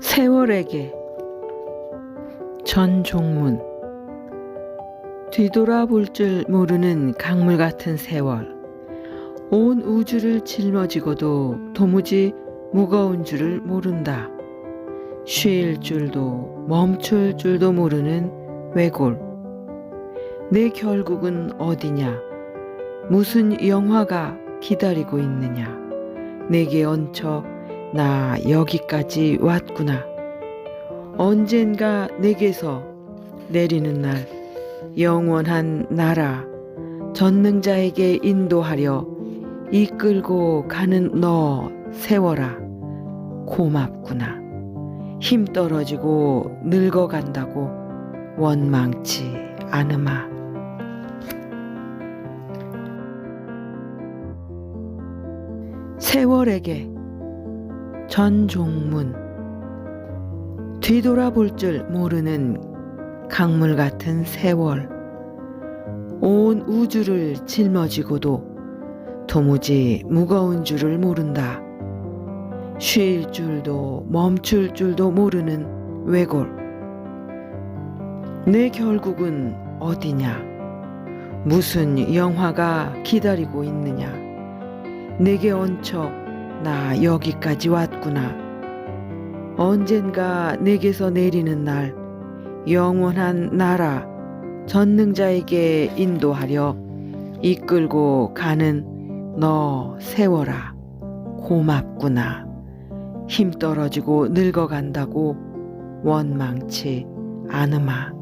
세월에게 전종문 뒤돌아볼 줄 모르는 강물 같은 세월 온 우주를 짊어지고도 도무지 무거운 줄을 모른다. 쉴 줄도 멈출 줄도 모르는 외골. 내 결국은 어디냐? 무슨 영화가 기다리고 있느냐? 내게 얹혀 나 여기까지 왔구나. 언젠가 내게서 내리는 날 영원한 나라 전능자에게 인도하려 이끌고 가는 너 세워라 고맙구나. 힘 떨어지고 늙어간다고 원망치 않으마. 세월에게 전종문 뒤돌아볼 줄 모르는 강물 같은 세월 온 우주를 짊어지고도 도무지 무거운 줄을 모른다. 쉴 줄도 멈출 줄도 모르는 외골. 내 결국은 어디냐? 무슨 영화가 기다리고 있느냐? 내게 얹혀 나 여기까지 왔구나. 언젠가 내게서 내리는 날 영원한 나라 전능자에게 인도하려 이끌고 가는 너 세워라. 고맙구나. 힘 떨어지고 늙어간다고 원망치 않으마